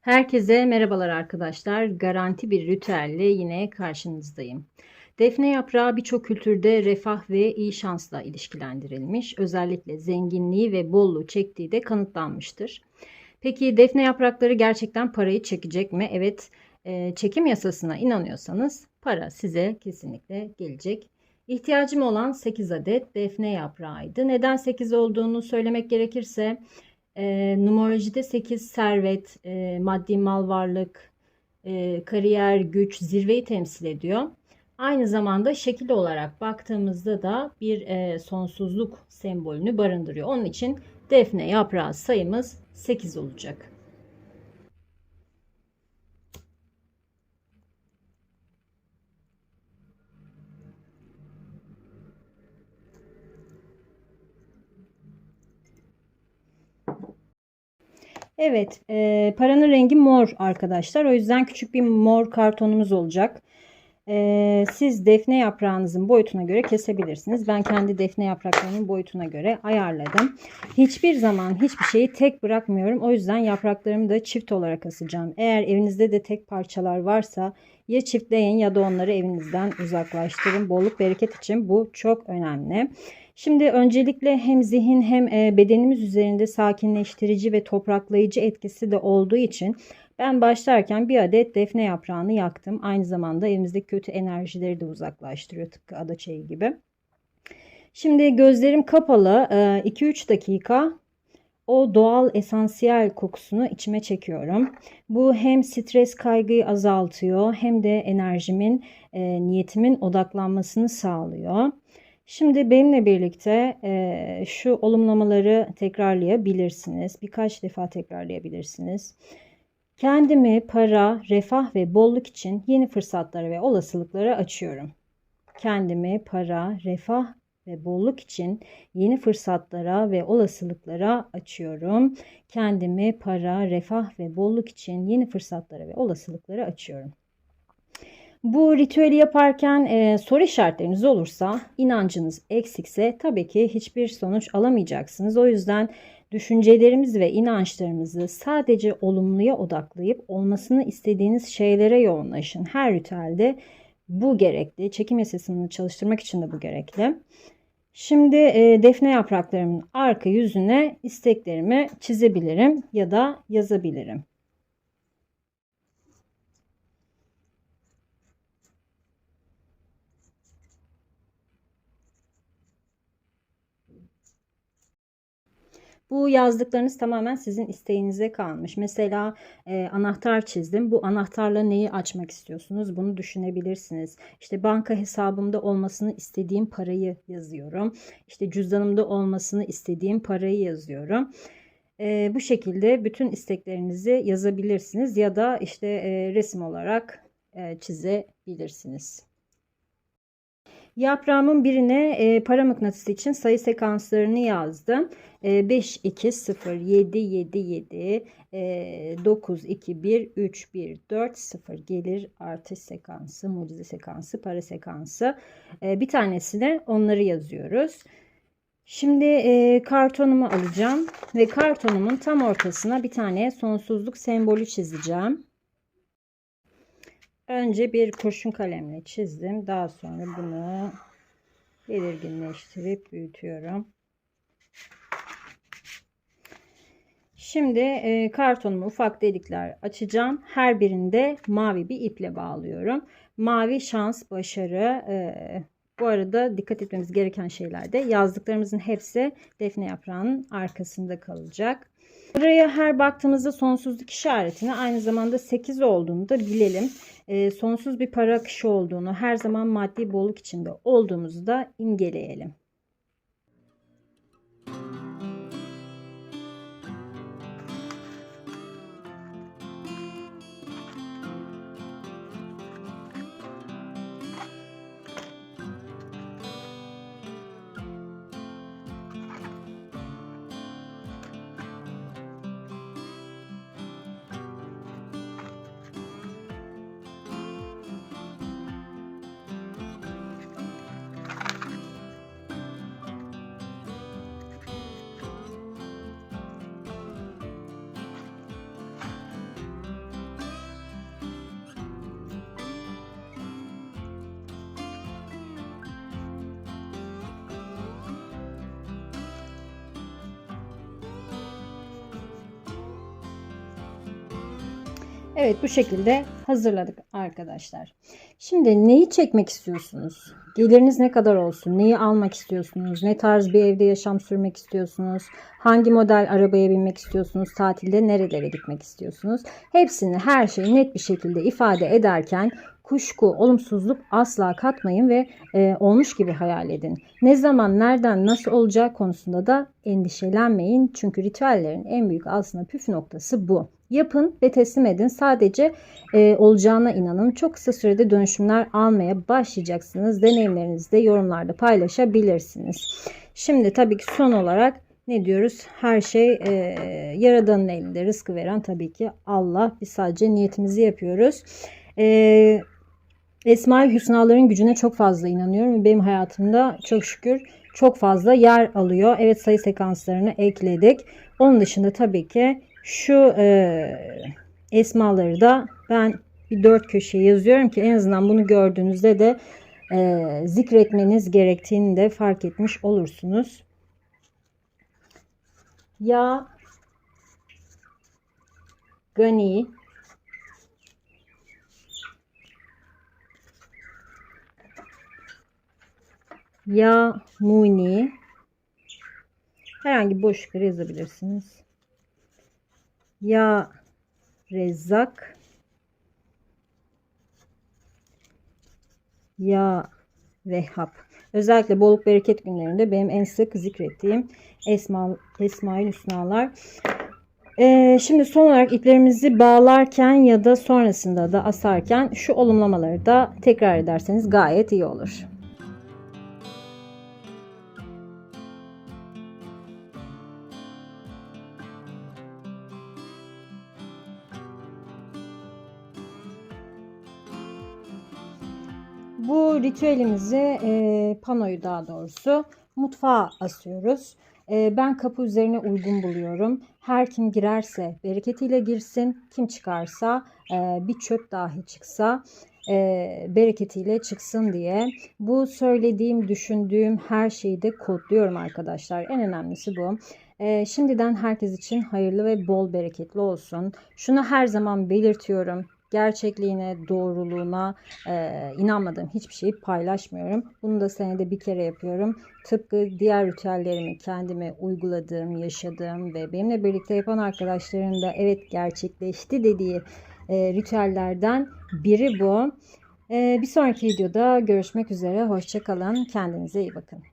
Herkese merhabalar arkadaşlar. Garanti bir ritüelle yine karşınızdayım. Defne yaprağı birçok kültürde refah ve iyi şansla ilişkilendirilmiş. Özellikle zenginliği ve bolluğu çektiği de kanıtlanmıştır. Peki defne yaprakları gerçekten parayı çekecek mi? Evet, e, çekim yasasına inanıyorsanız para size kesinlikle gelecek. İhtiyacım olan 8 adet defne yaprağıydı. Neden 8 olduğunu söylemek gerekirse e, numerolojide 8 servet, e, maddi mal varlık, e, kariyer, güç, zirveyi temsil ediyor. Aynı zamanda şekil olarak baktığımızda da bir e, sonsuzluk sembolünü barındırıyor. Onun için defne yaprağı sayımız 8 olacak. Evet, e, paranın rengi mor arkadaşlar. O yüzden küçük bir mor kartonumuz olacak. E, siz defne yaprağınızın boyutuna göre kesebilirsiniz. Ben kendi defne yapraklarının boyutuna göre ayarladım. Hiçbir zaman hiçbir şeyi tek bırakmıyorum. O yüzden yapraklarımı da çift olarak asacağım. Eğer evinizde de tek parçalar varsa ya çiftleyin ya da onları evinizden uzaklaştırın. Bolluk bereket için bu çok önemli. Şimdi öncelikle hem zihin hem e, bedenimiz üzerinde sakinleştirici ve topraklayıcı etkisi de olduğu için ben başlarken bir adet defne yaprağını yaktım. Aynı zamanda evimizdeki kötü enerjileri de uzaklaştırıyor tıpkı adaçayı gibi. Şimdi gözlerim kapalı 2-3 e, dakika o doğal esansiyel kokusunu içime çekiyorum. Bu hem stres kaygıyı azaltıyor hem de enerjimin, e, niyetimin odaklanmasını sağlıyor. Şimdi benimle birlikte e, şu olumlamaları tekrarlayabilirsiniz. Birkaç defa tekrarlayabilirsiniz. Kendimi para, refah ve bolluk için yeni fırsatlara ve olasılıklara açıyorum. Kendimi para, refah ve bolluk için yeni fırsatlara ve olasılıklara açıyorum. Kendimi para, refah ve bolluk için yeni fırsatlara ve olasılıklara açıyorum. Bu ritüeli yaparken e, soru işaretleriniz olursa, inancınız eksikse tabii ki hiçbir sonuç alamayacaksınız. O yüzden düşüncelerimizi ve inançlarımızı sadece olumluya odaklayıp olmasını istediğiniz şeylere yoğunlaşın. Her ritüelde bu gerekli. Çekim yasasını çalıştırmak için de bu gerekli. Şimdi e, defne yapraklarımın arka yüzüne isteklerimi çizebilirim ya da yazabilirim. Bu yazdıklarınız tamamen sizin isteğinize kalmış. Mesela e, anahtar çizdim. Bu anahtarla neyi açmak istiyorsunuz? Bunu düşünebilirsiniz. İşte banka hesabımda olmasını istediğim parayı yazıyorum. İşte cüzdanımda olmasını istediğim parayı yazıyorum. E, bu şekilde bütün isteklerinizi yazabilirsiniz ya da işte e, resim olarak e, çizebilirsiniz. Yaprağımın birine e, para mıknatısı için sayı sekanslarını yazdım. E, 5, 2, 0, 7, 7, 7, e, 9, 2, 1, 3, 1, 4, 0 gelir artış sekansı, mucize sekansı, para sekansı. E, bir tanesine onları yazıyoruz. Şimdi e, kartonumu alacağım ve kartonumun tam ortasına bir tane sonsuzluk sembolü çizeceğim. Önce bir kurşun kalemle çizdim. Daha sonra bunu belirginleştirip büyütüyorum. Şimdi e, kartonumu ufak delikler açacağım. Her birinde mavi bir iple bağlıyorum. Mavi şans, başarı. E, bu arada dikkat etmemiz gereken şeyler de yazdıklarımızın hepsi defne yaprağının arkasında kalacak. Buraya her baktığımızda sonsuzluk işaretini aynı zamanda 8 olduğunu da bilelim. E, sonsuz bir para akışı olduğunu, her zaman maddi bolluk içinde olduğumuzu da imgeleyelim. Evet bu şekilde hazırladık arkadaşlar. Şimdi neyi çekmek istiyorsunuz? Geliriniz ne kadar olsun? Neyi almak istiyorsunuz? Ne tarz bir evde yaşam sürmek istiyorsunuz? Hangi model arabaya binmek istiyorsunuz? Tatilde nerelere gitmek istiyorsunuz? Hepsini her şeyi net bir şekilde ifade ederken kuşku, olumsuzluk asla katmayın ve e, olmuş gibi hayal edin. Ne zaman, nereden, nasıl olacağı konusunda da endişelenmeyin. Çünkü ritüellerin en büyük aslında püf noktası bu. Yapın ve teslim edin. Sadece e, olacağına inanın. Çok kısa sürede dönüşümler almaya başlayacaksınız. Deneyimlerinizi de yorumlarda paylaşabilirsiniz. Şimdi tabii ki son olarak ne diyoruz? Her şey e, Yaradan'ın elinde. Rızkı veren tabii ki Allah. Biz sadece niyetimizi yapıyoruz. E, Esma-i Hüsnaların gücüne çok fazla inanıyorum benim hayatımda çok şükür çok fazla yer alıyor. Evet sayı sekanslarını ekledik. Onun dışında tabii ki şu e, esmaları da ben bir dört köşeye yazıyorum ki en azından bunu gördüğünüzde de e, zikretmeniz gerektiğini de fark etmiş olursunuz. Ya Gani Ya Muni herhangi boşlukları yazabilirsiniz. Ya Rezzak Ya Vehhab. Özellikle bolluk bereket günlerinde benim en sık zikrettiğim Esma, Esma-ül Hüsnalar. Ee, şimdi son olarak iplerimizi bağlarken ya da sonrasında da asarken şu olumlamaları da tekrar ederseniz gayet iyi olur. Bu ritüelimizi e, panoyu daha doğrusu mutfağa asıyoruz. E, ben kapı üzerine uygun buluyorum. Her kim girerse bereketiyle girsin. Kim çıkarsa e, bir çöp dahi çıksa e, bereketiyle çıksın diye. Bu söylediğim, düşündüğüm her şeyi de kodluyorum arkadaşlar. En önemlisi bu. E, şimdiden herkes için hayırlı ve bol bereketli olsun. Şunu her zaman belirtiyorum gerçekliğine, doğruluğuna e, inanmadığım hiçbir şeyi paylaşmıyorum. Bunu da senede bir kere yapıyorum. Tıpkı diğer ritüellerimi kendime uyguladığım, yaşadığım ve benimle birlikte yapan arkadaşlarım da evet gerçekleşti dediği e, ritüellerden biri bu. E, bir sonraki videoda görüşmek üzere. Hoşçakalın. Kendinize iyi bakın.